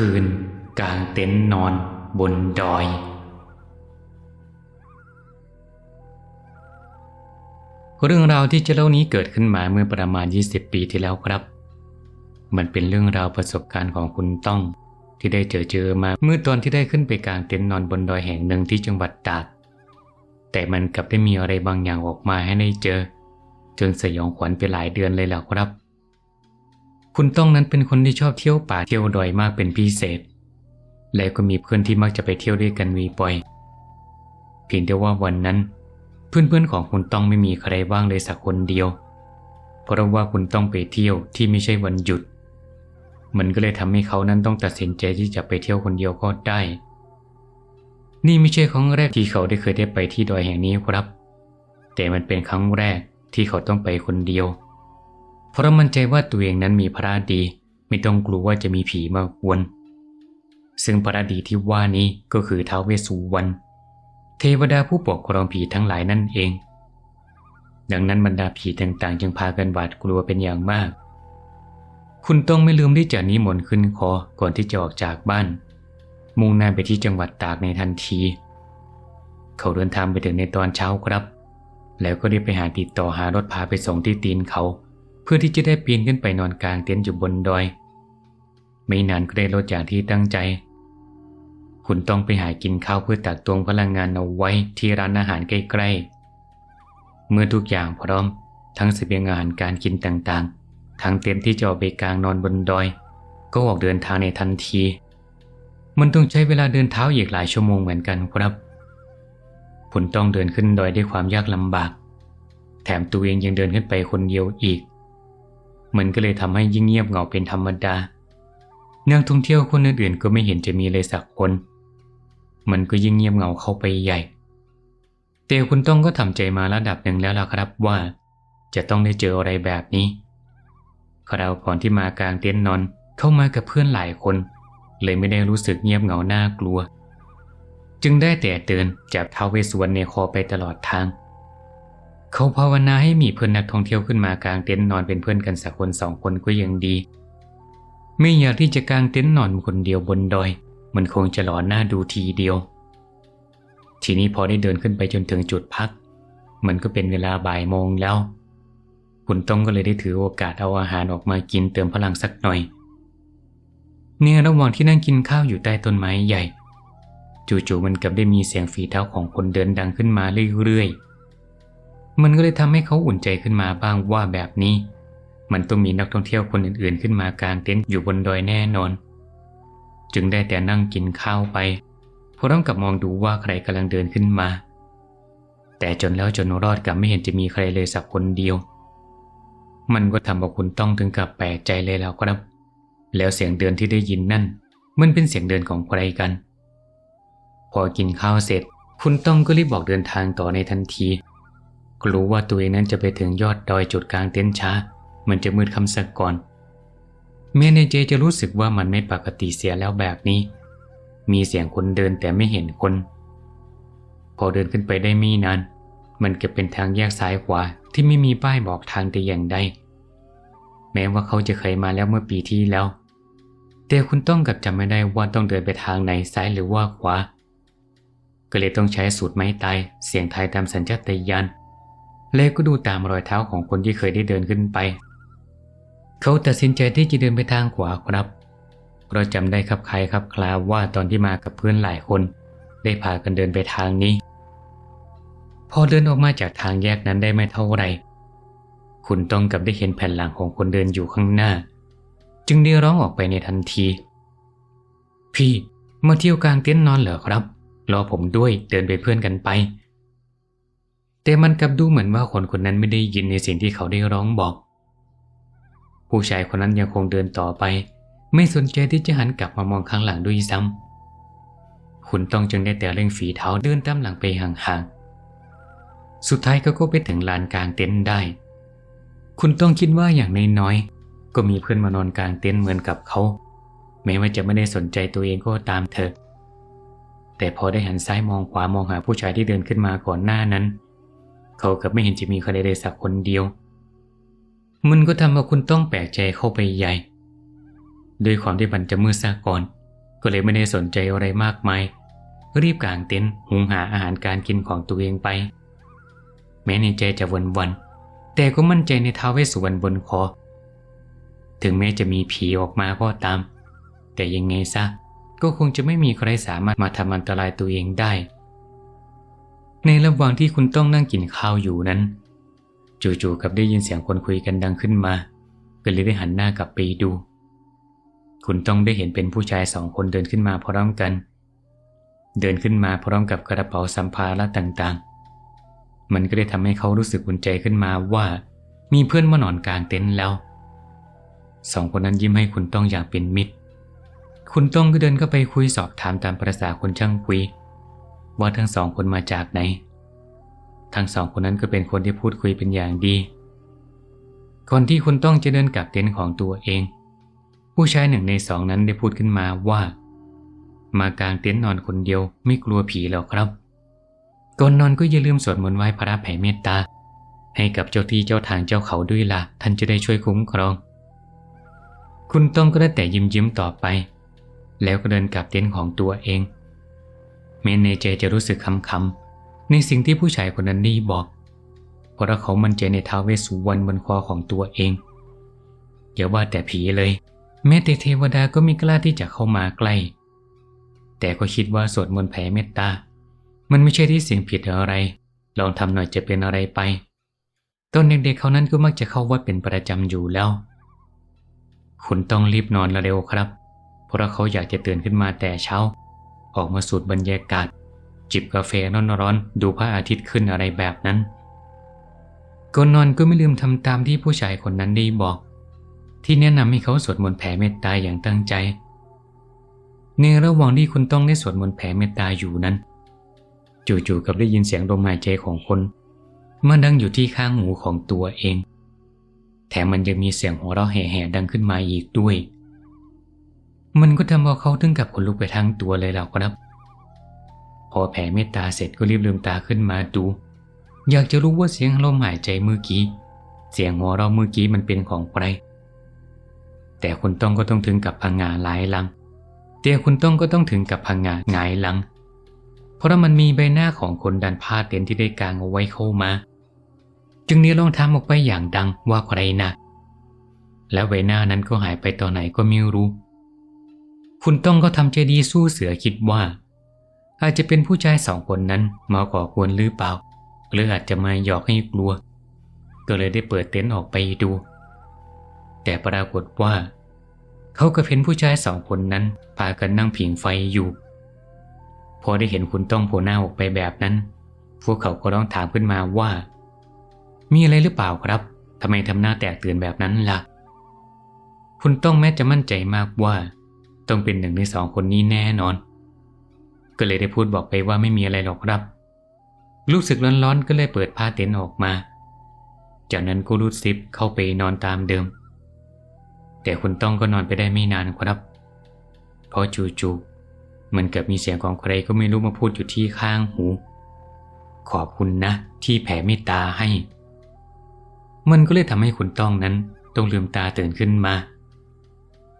คืนกลางเต็นท์นอนบนดอย เรื่องราวที่จะเล่านี้เกิดขึ้นมาเมื่อประมาณ 20 ปีที่แล้วครับ มันเป็นเรื่องราวประสบการณ์ของคุณต้อง ที่ได้เจอเจอมาเมื่อตอนที่ได้ขึ้นไปกลางเต็นท์นอนบนดอยแห่งหนึ่งที่จังหวัดตากแต่มันกลับได้มีอะไรบางอย่างออกมาให้ได้เจอ จนสยองขวัญไปหลายเดือนเลยแหละครับ คุณต้องนั้นเป็นคนที่ชอบเที่ยวป่าเที่ยวดอยมากเป็นพิเศษ และก็มีเพื่อนที่มักจะไปเที่ยวด้วยกันมีบ่อย เพียงแต่ว่าวันนั้น เพื่อนๆของคุณต้องไม่มีใครว่างเลยสักคนเดียว เพราะว่าคุณต้องไปเที่ยวที่ไม่ใช่วันหยุด มันก็เลยทำให้เขานั้นต้องตัดสินใจที่จะไปเที่ยวคนเดียวก็ได้ นี่ไม่ใช่ครั้งแรกที่เขาได้เคยได้ไปที่ดอยแห่งนี้ครับ แต่มันเป็นครั้งแรกที่เขาต้องไปคนเดียวเพราะมั่นใจว่าตัวเองนั้นมีพระดี ไม่ต้องกลัวว่าจะมีผีมากวน ซึ่งพระดีที่ว่านี้ก็คือท้าวเวสสุวรรณเทวดาผู้ปกครองผีทั้งหลายนั่นเอง ดังนั้นบรรดาผีต่างๆ จึงพากันหวาดกลัวเป็นอย่างมาก คุณต้องไม่ลืมที่จะนิมนต์ขึ้นคอก่อนที่จะออกจากบ้าน มุ่งหน้าไปที่จังหวัดตากในทันที เขาเดินทางไปถึงในตอนเช้าครับ แล้วก็ได้ไปหาติดต่อหารถพาไปส่งที่ตีนเขา เพื่อที่จะได้ปีนขึ้นไปนอนกลางเต็นท์อยู่บนดอย ไม่นานก็ได้รถอย่างที่ตั้งใจ คุณต้องไปหากินข้าวเพื่อตักตวงพลังงานเอาไว้ที่ร้านอาหารใกล้ๆ เมื่อทุกอย่างพร้อม ทั้งเสบียงอาหารการกินต่างๆ ทั้งเต็นท์ที่จะออกไปกลางนอนบนดอย ก็ออกเดินทางในทันที มันต้องใช้เวลาเดินเท้าอีกหลายชั่วโมงเหมือนกันครับคุณต้องเดินขึ้นดอยด้วยความยากลำบาก แถมตัวเองยังเดินขึ้นไปคนเดียวอีก มันก็เลยทำให้ยิ่งเงียบเหงาเป็นธรรมดา นักท่องเที่ยวคนอื่นๆก็ไม่เห็นจะมีเลยสักคน มันก็ยิ่งเงียบเหงาเข้าไปใหญ่ แต่คุณต้องก็ทำใจมาระดับหนึ่งแล้วล่ะครับว่า จะต้องได้เจออะไรแบบนี้คราวก่อนที่มากลางเต็นท์นอนเข้ามากับเพื่อนหลายคน เลยไม่ได้รู้สึกเงียบเหงาน่ากลัว จึงได้แต่เดินจับเท้าเวสวรในคอไปตลอดทาง เขาภาวนาให้มีเพื่อนนักท่องเที่ยวขึ้นมากลางเต็นท์นอนเป็นเพื่อนกันสักคนสองคนก็ยังดี ไม่อยากที่จะกางเต็นท์นอนคนเดียวบนดอย มันคงจะหลอนหน้าดูทีเดียว ทีนี้พอได้เดินขึ้นไปจนถึงจุดพัก มันก็เป็นเวลาบ่ายโมงแล้ว คุณต้องก็เลยได้ถือโอกาสเอาอาหารออกมากินเติมพลังสักหน่อยเนี่ยระหว่างที่นั่งกินข้าวอยู่ใต้ต้นไม้ใหญ่ จู่ๆมันกับได้มีเสียงฝีเท้าของคนเดินดังขึ้นมาเรื่อยๆ มันก็เลยทำให้เขาอุ่นใจขึ้นมาบ้างว่าแบบนี้ มันต้องมีนักท่องเที่ยวคนอื่นๆ ขึ้นมากางเต็นท์อยู่บนดอยแน่นอน จึงได้แต่นั่งกินข้าวไปพร้อมกับมองดูว่าใครกำลังเดินขึ้นมา แต่จนแล้วจนรอดกับไม่เห็นจะมีใครเลยสักคนเดียว มันก็ทำเอาคุณต้องถึงกับแปลกใจเลยแล้วครับ แล้วเสียงเดินที่ได้ยินนั่น มันเป็นเสียงเดินของใครกัน พอกินข้าวเสร็จ คุณต้องก็รีบบอกเดินทางต่อในทันที ก็รู้ว่าตัวเองนั้นจะไปถึงยอดดอยจุดกลางเต็นท์ช้า มันจะมืดคำสักก่อน เมเนเจจะรู้สึกว่ามันไม่ปกติเสียแล้วแบบนี้ มีเสียงคนเดินแต่ไม่เห็นคน พอเดินขึ้นไปได้ไม่นาน มันก็เป็นทางแยกซ้ายขวาที่ไม่มีป้ายบอกทางแต่อย่างใด แม้ว่าเขาจะเคยมาแล้วเมื่อปีที่แล้ว แต่คุณต้องกับจำไม่ได้ว่าต้องเดินไปทางไหนซ้ายหรือว่าขวา ก็เลยต้องใช้สูตรไม้ตายเสียงทายตามสัญชาตญาณ แล้วก็ดูตามรอยเท้าของคนที่เคยได้เดินขึ้นไป เขาตัดสินใจที่จะเดินไปทางขวาครับเราจำได้ครับใครครับคลาว่าตอนที่มากับเพื่อนหลายคน ได้พากันเดินไปทางนี้ พอเดินออกมาจากทางแยกนั้นได้ไม่เท่าไหร่คุณต้องกับได้เห็นแผ่นหลังของคนเดินอยู่ข้างหน้า จึงได้ร้องออกไปในทันที พี่มาเที่ยวกลางเต็นท์นอนเหรอครับ รอผมด้วยเดินไปเพื่อนกันไป แต่มันกลับดูเหมือนว่าคนคนนั้นไม่ได้ยินในสิ่งที่เขาได้ร้องบอก ผู้ชายคนนั้นยังคงเดินต่อไป ไม่สนใจที่จะหันกลับมามองข้างหลังด้วยซ้ำคุณต้องจึงได้แต่เร่งฝีเท้าเดินตามหลังไปห่างๆ สุดท้ายเขาก็ไปถึงลานกลางเต็นท์ได้ คุณต้องคิดว่าอย่างน้อยๆก็มีเพื่อนมานอนกลางเต็นท์เหมือนกับเขาแม้ว่าจะไม่ได้สนใจตัวเองก็ตามเถอะแต่พอได้หันซ้ายมองขวามองหาผู้ชายที่เดินขึ้นมาก่อนหน้านั้น เขากับไม่เห็นจะมีใครเลยสักคนเดียว มันก็ทำให้คุณต้องแปลกใจเข้าไปใหญ่โดยความที่มันจะมืดซะก่อน ก็เลยไม่ได้สนใจอะไรมากมาย รีบกางเต็นท์หุงหาอาหารการกินของตัวเองไป แม้ในใจจะวันวันๆแต่ก็มั่นใจในท้าวเวสสุวรรณบนคอ ถึงแม้จะมีผีออกมาก็ตาม แต่ยังไงซะก็คงจะไม่มีใครสามารถมาทำอันตรายตัวเองได้ ในระหว่างที่คุณต้องนั่งกินข้าวอยู่นั้น จู่ๆกับได้ยินเสียงคนคุยกันดังขึ้นมา ก็เลยได้หันหน้ากลับไปดู คุณต้องได้เห็นเป็นผู้ชายสองคนเดินขึ้นมาพร้อมกัน เดินขึ้นมาพร้อมกับกระเป๋าสัมภาระต่างๆ มันก็ได้ทำให้เขารู้สึกอุ่นใจขึ้นมาว่า มีเพื่อนมานอนกลางเต็นท์แล้วสองคนนั้นยิ้มให้คุณต้องอย่างเป็นมิตร คุณต้องก็เดินเข้าไปคุยสอบถามตามประษาคนช่างคุย ว่าทั้งสองคนมาจากไหน ทั้งสองคนนั้นก็เป็นคนที่พูดคุยเป็นอย่างดี ก่อนที่คุณต้องจะเดินกลับเต็นท์ของตัวเอง ผู้ชายหนึ่งในสองนั้นได้พูดขึ้นมาว่า มากางเต็นท์นอนคนเดียวไม่กลัวผีแล้วครับก่อนนอนก็อย่าลืมสวดมนต์ไหว้พระแผ่เมตตา ให้กับเจ้าที่เจ้าทางเจ้าเขาด้วยละ่ะท่านจะได้ช่วยคุ้มครอง คุณต้องก็ได้แต่ยิ้มยิ้มต่อไป แล้วก็เดินกลับเต็นท์ของตัวเอง เมนในใจจะรู้สึกคำคำในสิ่งที่ผู้ชายคนนั้นได้บอกเพราะเขามั่นใจในท้าวเวสสุวรรณบนคอของตัวเองอย่าว่าแต่ผีเลย แม้แต่เทวดาก็ไมีกล้าที่จะเข้ามาใกล้ แต่ก็คิดว่าสวดมนต์แผ่เมตตา มันไม่ใช่ที่สิ่งผิดอะไร ลองทำหน่อยจะเป็นอะไรไปตอนเด็กๆเขานั้นก็มักจะเข้าวัดเป็นประจำอยู่แล้ว คุณต้องรีบนอนเร็วครับ เพราะเขาอยากจะตื่นขึ้นมาแต่เช้า ออกมาสูดบรรยากาศ จิบกาแฟร้อนๆดูพระอาทิตย์ขึ้นอะไรแบบนั้นก่อนนอนก็ไม่ลืมทำตามที่ผู้ชายคนนั้นได้บอก ที่แนะนำให้เขาสวดมนต์แผ่เมตตาอย่างตั้งใจ ในระหว่างที่คุณต้องได้สวดมนต์แผ่เมตตาอยู่นั้น จู่ๆกับได้ยินเสียงลมหายใจของคนมาดังอยู่ที่ข้างหูของตัวเอง แถมมันยังมีเสียงหัวเราะแห่ๆดังขึ้นมาอีกด้วย มันก็ทำเอาเขาถึงกับขนลุกไปทั้งตัวเลยแล้วครับ พอแผ่เมตตาเสร็จก็รีบลืมตาขึ้นมาดู อยากจะรู้ว่าเสียงลมหายใจเมื่อกี้ เสียงหัวเราะเมื่อกี้มันเป็นของใคร แต่คุณต้องก็ต้องถึงกับพังงาหลายลังแต่คุณต้องก็ต้องถึงกับพังงาหงายหลัง เพราะมันมีใบหน้าของคนดันผ้าเต็นที่ได้กางเอาไว้เข้ามา จึงนี้ลองทำออกไปอย่างดังว่าใครนะแล้วใบหน้านั้นก็หายไปตอนไหนก็ไม่รู้ คุณต้องก็ทำใจดีสู้เสือคิดว่า อาจจะเป็นผู้ชายสองคนนั้นมาก่อกวนหรือเปล่า หรืออาจจะมาหยอกให้กลัว ก็เลยได้เปิดเต็นท์ออกไปดู แต่ปรากฏว่า เขาก็เห็นผู้ชายสองคนนั้นพากันนั่งผิงไฟอยู่ พอได้เห็นคุณต้องโผล่หน้าออกไปแบบนั้น พวกเขาก็ร้องถามขึ้นมาว่า มีอะไรหรือเปล่าครับทำไมทำหน้าแตกตื่นแบบนั้นล่ะ คุณต้องแม้จะมั่นใจมากว่า ต้องเป็นหนึ่งในสองคนนี้แน่นอน ก็เลยได้พูดบอกไปว่าไม่มีอะไรหรอกครับ รู้สึกร้อนๆก็เลยเปิดผ้าเต็นท์ออกมา จากนั้นก็รูดซิปเข้าไปนอนตามเดิม แต่คุณต้องก็นอนไปได้ไม่นานครับ เพราะจู่ๆเหมือนกับมีเสียงของใครก็ไม่รู้มาพูดอยู่ที่ข้างหู ขอบคุณนะ ที่แผ่เมตตาให้ มันก็เลยทำให้คุณต้องนั้นต้องลืมตาตื่นขึ้นมา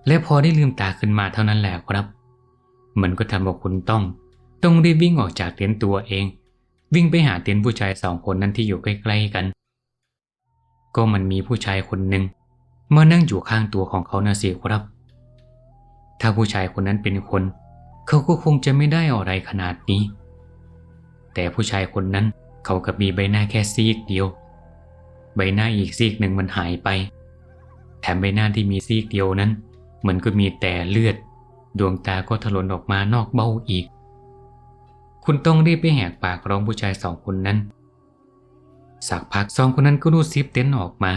และพอได้ลืมตาขึ้นมาเท่านั้นแหละครับ มันก็ทำให้คุณต้อง ต้องรีบวิ่งออกจากเต็นท์ตัวเอง วิ่งไปหาเต็นท์ผู้ชายสองคนนั้นที่อยู่ใกล้ๆกัน ก็มันมีผู้ชายคนหนึ่งมานั่งอยู่ข้างตัวของเขานะสิครับ ถ้าผู้ชายคนนั้นเป็นคน เขาก็คงจะไม่ได้อะไรขนาดนี้ แต่ผู้ชายคนนั้นเขากับมีใบหน้าแค่ซีกเดียว ใบหน้าอีกซีกหนึ่งมันหายไป แถมใบหน้าที่มีซีกเดียวนั้น มันก็มีแต่เลือด ดวงตาก็ถลนออกมานอกเบ้าอีก คุณต้องรีบไปแหกปากร้องผู้ชายสองคนนั้น สักพักสองคนนั้นก็รูดซิปเต็นท์ออกมา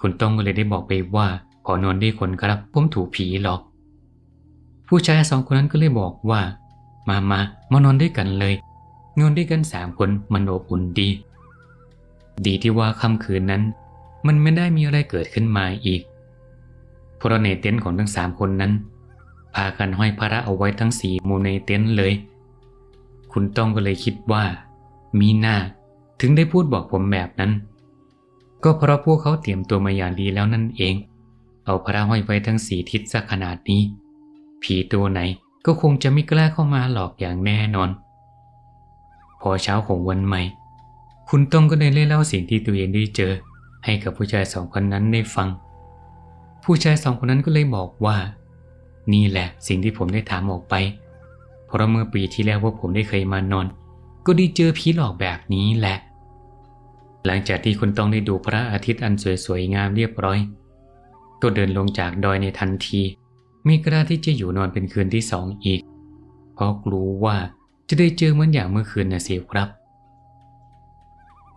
คุณต้องก็เลยได้บอกไปว่าขอนอนด้วยคนครับผมถูกผีหลอก ผู้ชายสองคนนั้นก็เลยบอกว่า มามามานอนด้วยกันเลยนอนด้วยกันสามคนมันอบอุ่นดี ดีที่ว่าค่ำคืนนั้น มันไม่ได้มีอะไรเกิดขึ้นมาอีก เพราะในเต็นท์ของทั้งสามคนนั้น พากันห้อยพระเอาไว้ทั้งสี่มุมในเต็นท์เลย คุณต้องก็เลยคิดว่า มีหน้าถึงได้พูดบอกผมแบบนั้น ก็เพราะพวกเขาเตรียมตัวมาอย่างดีแล้วนั่นเอง เอาพระห้อยไว้ทั้งสี่ทิศสักขนาดนี้ ผีตัวไหนก็คงจะไม่กล้าเข้ามาหลอกอย่างแน่นอน พอเช้าของวันใหม่ คุณต้องก็ได้เล่าสิ่งที่ตัวเองได้เจอ ให้กับผู้ชายสองคนนั้นได้ฟัง ผู้ชายสองคนนั้นก็เลยบอกว่า นี่แหละสิ่งที่ผมได้ถามออกไป เพราะเมื่อปีที่แล้วพวกผมได้เคยมานอน ก็ได้เจอผีหลอกแบบนี้แหละ หลังจากที่คุณต้องได้ดูพระอาทิตย์อันสวยๆงามเรียบร้อย ก็เดินลงจากดอยในทันที ไม่กล้าที่จะอยู่นอนเป็นคืนที่สองอีก เพราะกลัวว่าจะได้เจอเหมือนอย่างเมื่อคืนนะสิครับ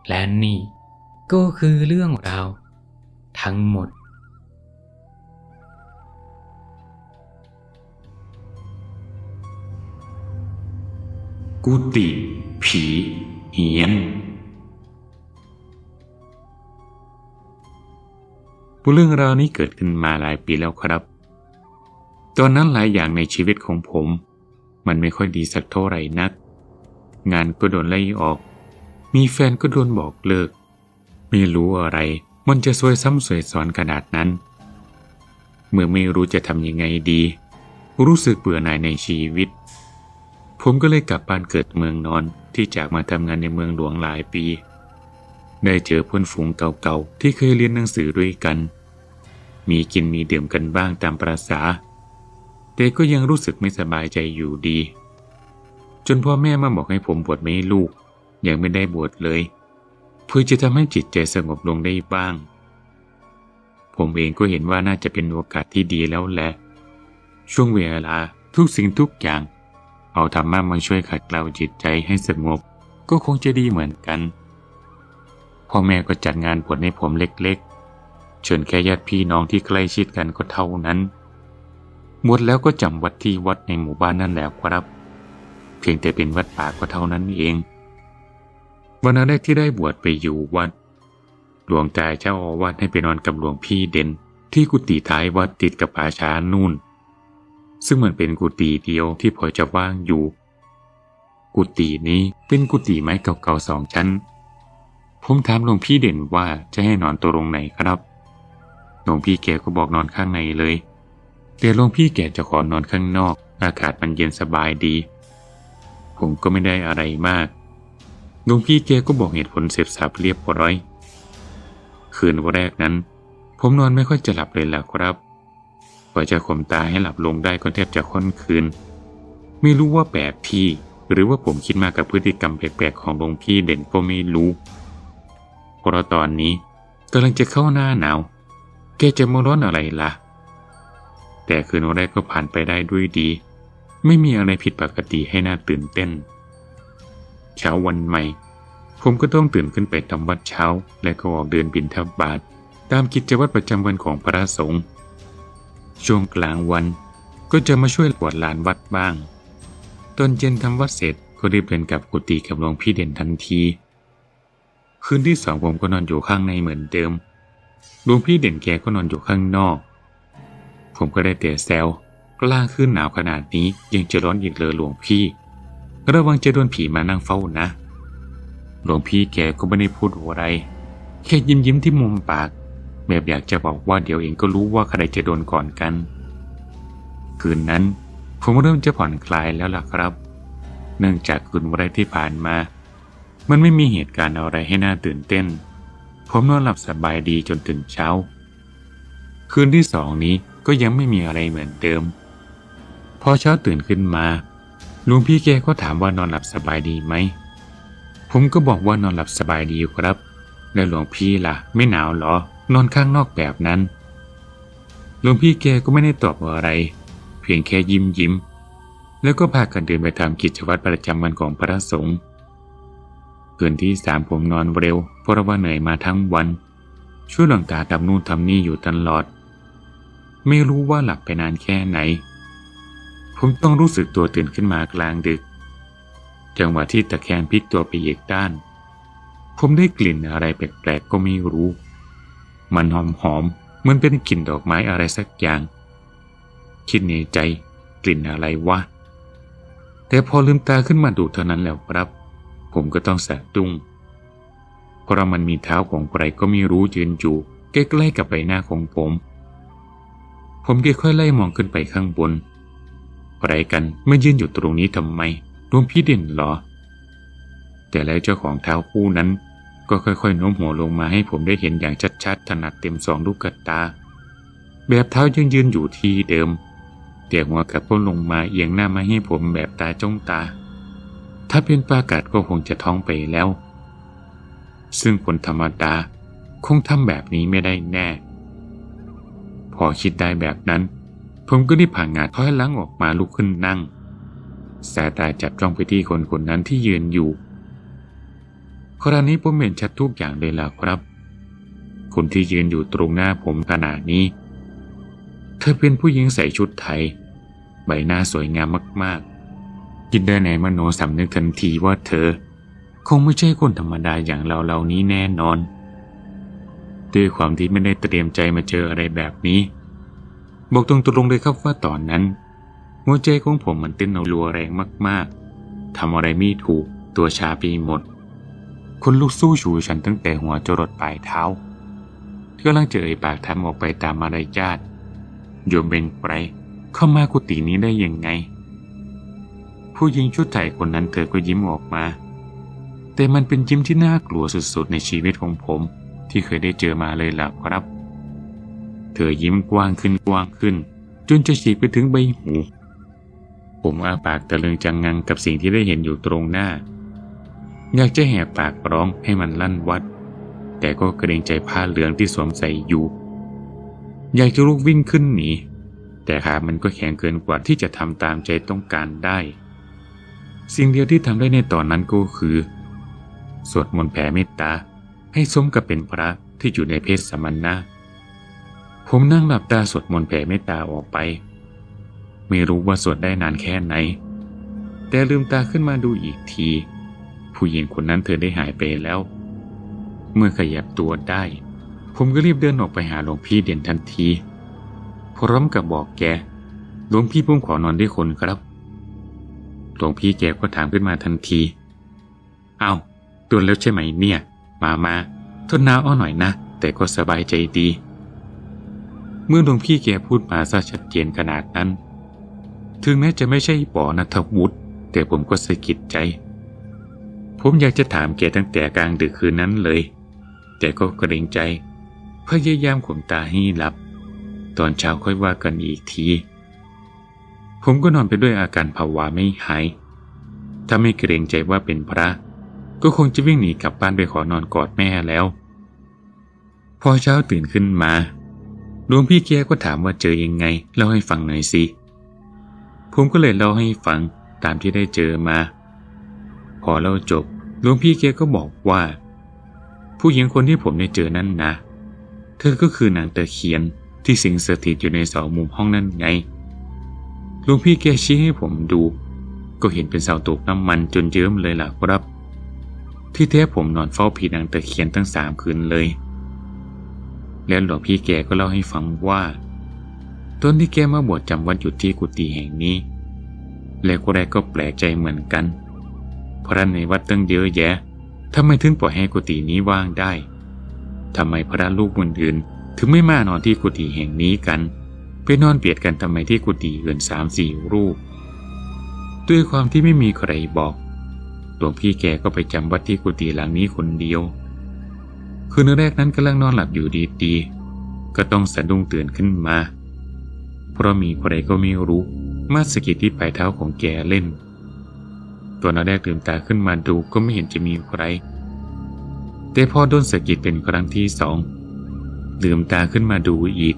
และนี่ก็คือเรื่องราว ทั้งหมด กุฏิผีเฮียน เรื่องราวนี้เกิดขึ้นมาหลายปีแล้วครับ ตอนนั้นหลายอย่างในชีวิตของผม มันไม่ค่อยดีสักเท่าไหร่นัก งานก็โดนไล่ออก มีแฟนก็โดนบอกเลิก ไม่รู้อะไร มันจะซวยซ้ำซวยซ้อนขนาดนั้น เมื่อไม่รู้จะทำยังไงดี รู้สึกเบื่อหน่ายในชีวิต ผมก็เลยกลับบ้านเกิดเมืองนอนที่จากมาทำงานในเมืองหลวงหลายปี ได้เจอเพื่อนฝูงเก่าๆ ที่เคยเรียนหนังสือด้วยกัน มีกินมีดื่มกันบ้างตามประษา แต่ก็ยังรู้สึกไม่สบายใจอยู่ดี จนพ่อแม่มาบอกให้ผมบวชไม่ให้ลูก ยังไม่ได้บวชเลย เพื่อจะทำให้จิตใจสงบลงได้บ้าง ผมเองก็เห็นว่าน่าจะเป็นโอกาสที่ดีแล้วแหละ ช่วงเวลาทุกสิ่งทุกอย่าง เอาธรรมะมาช่วยขัดเกลาจิตใจให้สงบ ก็คงจะดีเหมือนกัน พ่อแม่ก็จัดงานบวชให้ผมเล็กๆเชิญแค่ญาติพี่น้องที่ใกล้ชิดกันก็เท่านั้นบวชแล้วก็จำวัดที่วัดในหมู่บ้านนั่นแหละครับ เพียงแต่เป็นวัดป่าก็เท่านั้นเอง วันแรกที่ได้บวชไปอยู่วัด หลวงตาเจ้าอาวาสให้ไปนอนกับหลวงพี่เด่นที่กุฏิท้ายวัดติดกับป่าช้านู่น ซึ่งมันเป็นกุฏิเดียวที่พอจะว่างอยู่ กุฏินี้เป็นกุฏิไม้เก่าๆสองชั้น ผมถามหลวงพี่เด่นว่าจะให้นอนตัวตรงไหนครับหลวงพี่แกก็บอกนอนข้างในเลย แต่หลวงพี่แกจะขอนอนข้างนอก อากาศมันเย็นสบายดี ผมก็ไม่ได้อะไรมากหลวงพี่แกก็บอกเหตุผลเสร็จสับเรียบร้อย คืนแรกนั้น ผมนอนไม่ค่อยจะหลับเลยล่ะครับ กว่าจะข่มตาให้หลับลงได้ก็แทบจะค่อนคืน ไม่รู้ว่าแปลกที่ หรือว่าผมคิดมากกับพฤติกรรมแปลกๆของหลวงพี่เด่นก็ไม่รู้เพราะตอนนี้กำลังจะเข้าหน้าหนาว แกจะมาร้อนอะไรล่ะ แต่คืนแรกก็ผ่านไปได้ด้วยดี ไม่มีอะไรผิดปกติให้น่าตื่นเต้น เช้าวันใหม่ ผมก็ต้องตื่นขึ้นไปทำวัดเช้า และก็ออกเดินบิณฑบาตตามกิจวัตรประจำวันของพระสงฆ์ ช่วงกลางวันก็จะมาช่วยกวาดลานวัดบ้าง ตอนเย็นทำวัดเสร็จก็รีบเดินกลับกุฏิกับหลวงพี่เด่นทันที คืนที่สองผมก็นอนอยู่ข้างในเหมือนเดิม หลวงพี่เด่นแกก็นอนอยู่ข้างนอก ผมก็ได้แต่แซวกล้าขึ้นหนาวขนาดนี้ยังจะร้อนอีกเลยหลวงพี่ ระวังจะโดนผีมานั่งเฝ้านะ หลวงพี่แกก็ไม่ได้พูดอะไรแค่ยิ้มยิ้มที่มุมปาก แบบอยากจะบอกว่าเดี๋ยวเองก็รู้ว่าใครจะโดนก่อนกัน คืนนั้น ผมเริ่มจะผ่อนคลายแล้วล่ะครับ เนื่องจากคืนวันแรกที่ผ่านมา มันไม่มีเหตุการณ์อะไรให้น่าตื่นเต้น ผมนอนหลับสบายดีจนถึงเช้า คืนที่สองนี้ก็ยังไม่มีอะไรเหมือนเดิม พอเช้าตื่นขึ้นมาลวงพี่แกก็ถามว่านอนหลับสบายดีไหม ผมก็บอกว่านอนหลับสบายดีครับ แล้วหลวงพี่ล่ะ ไม่หนาวหรอ นอนข้างนอกแบบนั้นหลวงพี่แกก็ไม่ได้ตอบอะไร เพียงแค่ยิ้มยิ้ม แล้วก็พากันเดินไปทำกิจวัตรประจำวันของพระสงฆ์คืนที่สามผมนอนเร็วเพราะว่าเหนื่อยมาทั้งวัน ช่วยหลวงตาทำนู่นทำนี่อยู่ตลอด ไม่รู้ว่าหลับไปนานแค่ไหน ผมต้องรู้สึกตัวตื่นขึ้นมากลางดึก จังหวะที่ตะแคงพลิกตัวไปอีกด้าน ผมได้กลิ่นอะไรแปลกๆก็ไม่รู้ มันหอมหอมเหมือนเป็นกลิ่นดอกไม้อะไรสักอย่าง คิดในใจกลิ่นอะไรวะ แต่พอลืมตาขึ้นมาดูเท่านั้นแล้วครับ ผมก็ต้องสะดุ้งเพราะมันมีเท้าของใครก็ไม่รู้ยืนอยู่ใกล้ๆกับใบหน้าของผม ผมค่อยๆไล่มองขึ้นไปข้างบนอะไรกันไม่ยืนอยู่ตรงนี้ทำไมหลวงพี่เด่นเหรอ แต่แล้วเจ้าของเท้าคู่นั้น ก็ค่อยๆโน้มหัวลงมาให้ผมได้เห็นอย่าง ชัดถนัดเต็มสองลูกกตา แบบเท้ายังยืนอยู่ที่เดิมแต่หัวกับก็ลงมาเอียงหน้ามาให้ผมแบบตาจ้องตา ถ้าเป็นปลากาศก็คงจะท้องไปแล้ว ซึ่งคนธรรมดาคงทำแบบนี้ไม่ได้แน่ พอคิดได้แบบนั้น ผมก็ได้ผ่านงานถอยหลังออกมาลุกขึ้นนั่ง สายตาจับจ้องไปที่คนคนนั้นที่ยืนอยู่คราวนี้ผมเห็นชัดทุกอย่างเลยล่ะครับ คนที่ยืนอยู่ตรงหน้าผมขนาดนี้ เธอเป็นผู้หญิงใส่ชุดไทย ใบหน้าสวยงามมากๆคิดได้ในมโนสำนึกทันทีว่าเธอ คงไม่ใช่คนธรรมดาอย่างเราเหล่านี้แน่นอน ด้วยความที่ไม่ได้เตรียมใจมาเจออะไรแบบนี้ บอกตรงๆเลยครับว่าตอนนั้น หัวใจของผมมันเต้นเอารัวแรงมากๆทำอะไรไม่ถูกตัวชาไปหมด คนลุกสู้ชูฉันตั้งแต่หัวจรดปลายเท้า กำลังจะเอ่ยปากทำออกไปตามมารยาทโยมเป็นใครเข้ามากุฏินี้ได้ยังไง ผู้หญิงชุดไทยคนนั้นเธอก็ยิ้มออกมา แต่มันเป็นยิ้มที่น่ากลัวสุดๆ ในชีวิตของผมที่เคยได้เจอมาเลยล่ะครับ เธอยิ้มกว้างขึ้นกว้างขึ้น จนจะฉีกไปถึงใบหู ผมอาปากตะลึงจังงังกับสิ่งที่ได้เห็นอยู่ตรงหน้า อยากจะแหบปากร้องให้มันลั่นวัด แต่ก็เกรงใจผ้าเหลืองที่สวมใส่อยู่ อยากจะลุกวิ่งขึ้นหนี แต่ขามันก็แข็งเกินกว่าที่จะทำตามใจต้องการได้ สิ่งเดียวที่ทำได้ในตอนนั้นก็คือ สวดมนต์แผ่เมตตา ให้สมกับเป็นพระที่อยู่ในเพศสมณะผมนั่งหลับตาสวดมนต์แผ่เมตตาออกไป ไม่รู้ว่าสวดได้นานแค่ไหน แต่ลืมตาขึ้นมาดูอีกที ผู้หญิงคนนั้นเธอได้หายไปแล้ว เมื่อขยับตัวได้ ผมก็รีบเดินออกไปหาหลวงพี่เด่นทันที พร้อมกับบอกแก หลวงพี่ผมขอนอนด้วยคนครับ หลวงพี่แกก็ถามขึ้นมาทันที เอา้าตัวแล้วใช่ไหมเนี่ย มามาทนหนาวเอหน่อยนะ แต่ก็สบายใจดี เมื่อหลวงพี่แกพูดมาซะชัดเจนขนาดนั้น ถึงแม้จะไม่ใช่ปอนัทวุฒิแต่ผมก็สะกิดใจผมอยากจะถามแกตั้งแต่กลางดึกคืนนั้นเลย แต่ก็เกรงใจพยายามข่มตาให้หลับ ตอนเช้าค่อยว่ากันอีกที ผมก็นอนไปด้วยอาการภาวะไม่หาย ถ้าไม่เกรงใจว่าเป็นพระ ก็คงจะวิ่งหนีกลับบ้านไปขอนอนกอดแม่แล้ว พอเช้าตื่นขึ้นมาหลวงพี่แกก็ถามว่าเจอยังไงเล่าให้ฟังหน่อยสิ ผมก็เลยเล่าให้ฟังตามที่ได้เจอมา พอเล่าจบหลวงพี่แกก็บอกว่า ผู้หญิงคนที่ผมได้เจอนั่นนะ เธอก็คือนางตะเคียนที่สิงสถิตอยู่ในเสามุมห้องนั่นไงลวงพี่แกชี้ให้ผมดู ก็เห็นเป็นเสาตกน้ำมันจนเยิ้มเลยล่ะครับ ที่แท้ผมนอนเฝ้าผีนางตะเคียนตั้งสามคืนเลย แล้วหลวงพี่แกก็เล่าให้ฟังว่าตอนที่แกมาบวชจำวัดอยู่ที่กุฏิแห่งนี้ แล้วก็แรกก็แปลกใจเหมือนกัน เพราะในวัดตั้งเยอะแยะ ทำไมถึงปล่อยให้กุฏินี้ว่างได้ทำไมพระลูกคนอื่นถึงไม่มานอนที่กุฏิแห่งนี้กัน ไปนอนเบียดกันทำไมที่กุฏิอื่นสามสี่รูป ด้วยความที่ไม่มีใครบอกหลวงพี่แกก็ไปจำวัดที่กุฏิหลังนี้คนเดียว คืนแรกนั้นกำลังนอนหลับอยู่ดีๆ ก็ต้องสะดุ้งตื่นขึ้นมา เพราะมีใครก็ไม่รู้มาสกิดที่ปลายเท้าของแกเล่น ตัวนแรกลืมตาขึ้นมาดูก็ไม่เห็นจะมีใคร แต่พอโดนสะกิดเป็นครั้งที่สองลืมตาขึ้นมาดูอีก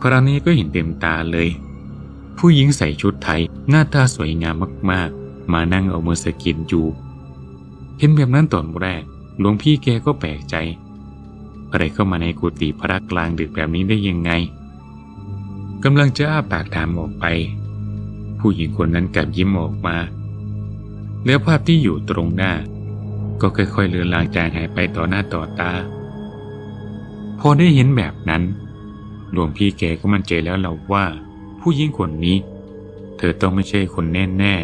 คราวนี้ก็เห็นเต็มตาเลย ผู้หญิงใส่ชุดไทยหน้าตาสวยงามมากๆ มานั่งเอามือสะกิดอยู่ เห็นแบบนั้นตอนแรกหลวงพี่แกก็แปลกใจอะไรเข้ามาในกุฏิพระกลางดึกแบบนี้ได้ยังไงกำลังจะอ้าปากถามออกไป ผู้หญิงคนนั้นกลับยิ้มออกมา แล้วภาพที่อยู่ตรงหน้า ก็ค่อยๆเลือนลางจางหายไปต่อหน้าต่อตา พอได้เห็นแบบนั้นหลวงพี่แกก็มั่นใจแล้วเราว่า ผู้หญิงคนนี้ เธอต้องไม่ใช่คนแน่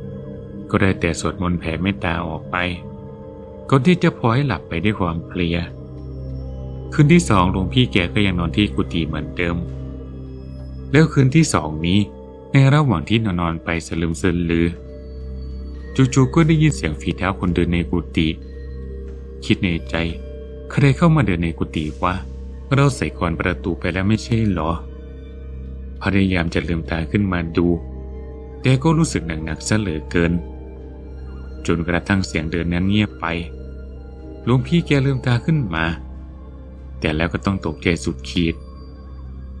ๆ ก็ได้แต่สวดมนต์แผ่เมตตาออกไปก่อนที่จะพลอยหลับไปด้วยความเพลียคืนที่สองหลวงพี่แกก็ยังนอนที่กุฏิเหมือนเดิม แล้วคืนที่สองนี้ในระหว่างที่นอนนๆไปสลึมสลือ จู่ๆก็ได้ยินเสียงฝีเท้าคนเดินในกุฏิคิดในใจ ใครเข้ามาเดินในกุฏิวะ เราใส่กรอนประตูไปแล้วไม่ใช่เหรอ พยายามจะลืมตาขึ้นมาดู แต่ก็รู้สึกหนักๆซะเหลือเกิน จนกระทั่งเสียงเดินนั้นเงียบไป หลวงพี่แกลืมตาขึ้นมา แต่แล้วก็ต้องตกใจสุดขีด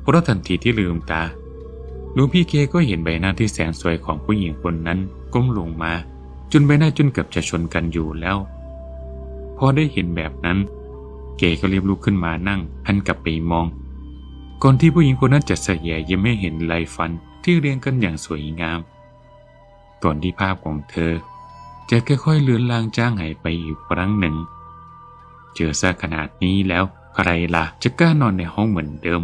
เพราะทันทีที่ลืมตาหลวงพี่แกก็เห็นใบหน้าที่แสนสวยของผู้หญิงคนนั้นก้มลงมา จนใบหน้าจนเกือบจะชนกันอยู่แล้ว พอได้เห็นแบบนั้น เก๋ก็รีบลุกขึ้นมานั่งหันกลับไปมอง ก่อนที่ผู้หญิงคนนั้นจะเสยแยยังไม่เห็นลายฟันที่เรียงกันอย่างสวยงาม ก่อนที่ภาพของเธอ จะค่อยๆเลือนลางจ้างหายไปอีกครั้งหนึ่ง เจอซะขนาดนี้แล้วใครล่ะจะกล้านอนในห้องเหมือนเดิม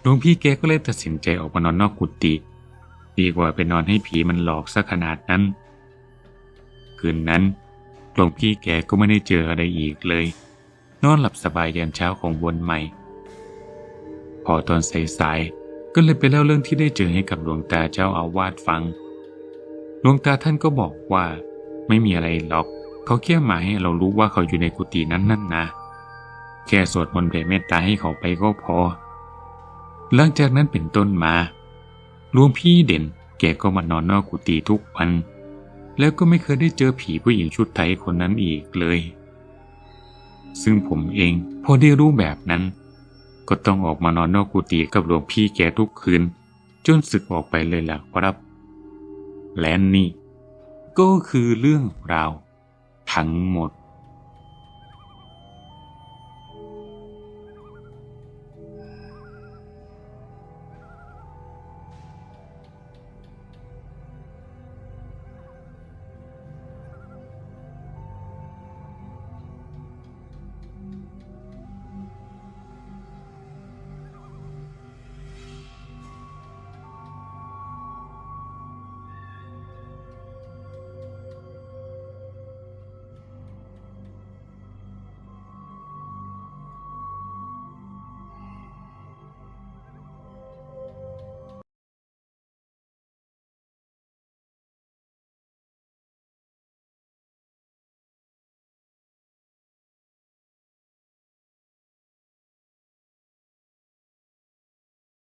หลวงพี่แกก็เลยตัดสินใจออกมานอนนอกกุฏิดีกว่าไปนอนให้ผีมันหลอกซะขนาดนั้น คืนนั้นหลวงพี่แกก็ไม่ได้เจออะไรอีกเลย นอนหลับสบายยามเช้าของวันใหม่ พอตอนสายๆก็เลยไปเล่าเรื่องที่ได้เจอให้กับหลวงตาเจ้าอาวาสฟัง หลวงตาท่านก็บอกว่า ไม่มีอะไรหรอกเขาแค่หมายให้เรารู้ว่าเขาอยู่ในกุฏินั้นนั่นนะ แค่สวดมนต์แผ่เมตตาให้เขาไปก็พอ หลังจากนั้นเป็นต้นมาหลวงพี่เด่นแกก็มานอนนอกกุฏิทุกวัน แล้วก็ไม่เคยได้เจอผีผู้หญิงชุดไทยคนนั้นอีกเลย ซึ่งผมเองพอได้รู้แบบนั้น ก็ต้องออกมานอนนอกกุฏิกับหลวงพี่แกทุกคืน จนสึกออกไปเลยล่ะครับ และนี่ ก็คือเรื่องราวทั้งหมด